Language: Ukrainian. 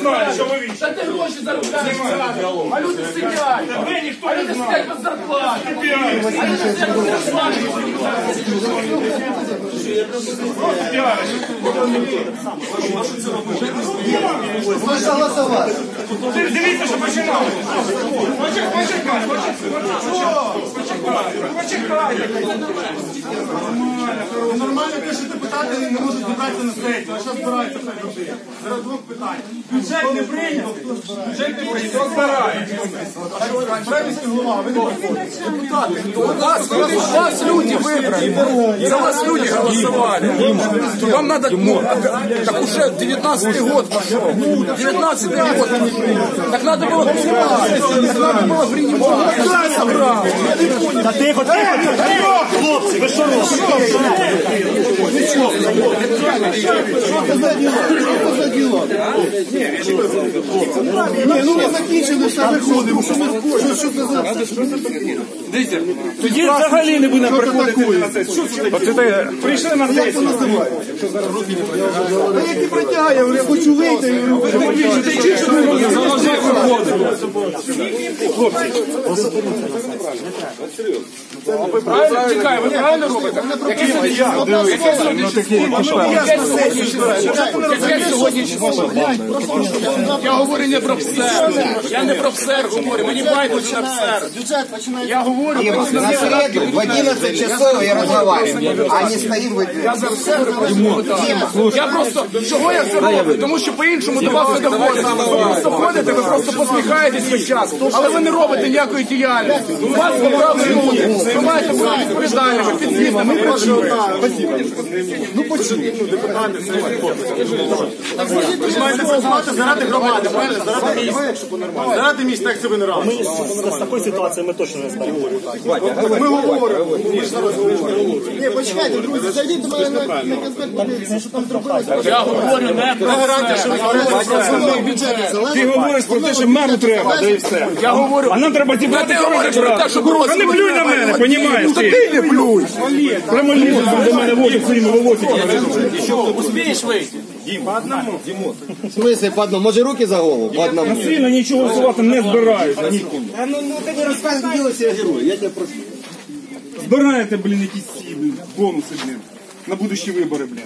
знали, що ви вічні. Та ти гроші заробляєш, а люди сидять. Ви ніхто А люди сидять без зарплати. А люди сидять без зарплати. Ти Дивіться, що починали. Почекай, почекай, почекай. Почекайте. Нормально пишуть депутати не можуть зібратися на сесію, а що збираються так робити? Зараз двох питань. Бюджет не прийнято. Бюджет не прийнято. Хто збирає? Правильський голова, ви не депутати. Вас, вас люди выбрали. За вас люди голосовали. То вам надо, ну, так уже 19 год пошел. 19 год. Так надо было принимать. Так надо было принимать. Кто собрал? Та тихо, тихо, тихо. Хлопці, ви що робите? Ні, ну ми закінчили, все виходимо. Що ми що, що це за... Дивіться, тоді взагалі не будемо приходити на сесію. Що це таке? Прийшли на сесію. Та які протягає, я хочу вийти. я говорю, Правильно? Чекай, ви правильно робите? Я говорю не про ПСЕР. Я не про ПСЕР говорю. Мені байдуже на ПСЕр. Я говорю про среду в 11 часов я разговариваю, а не стоим в Я за все говорю. Я просто чого я це роблю? Тому що по-іншому до вас не доходить. Ви просто ходите, ви просто посміхаєтесь весь час, але ви не робите ніякої діяльності. У вас обрали люди. Ви ж маєте працювати заради громади, правильно? Заради місць. Заради місць, так це ви не робите. З такої ситуації ми точно не зберемо. Ми говоримо. Ні, почекайте, друзі, зайдіть до мене на, на конспект, подивіться, що там зробилося. Я говорю не про Ти говориш про те, що меру треба, да і все. Я говорю. А нам треба зібрати гроші Та не плюй на мене, понімаєш Ну, ти? ти не плюй. Прямо лізуть до мене возять своїми волосиками. Успієш вийти? В смысле по одному? Може руки за голову? По одному. Насильно нічого голосувати не збираються. нікому. Ну, ну ты не рассказывай, делай себя героя, я тебя прошу. Збираєте, блін, якісь ці блін, бонуси, блін, на будущі вибори, блін.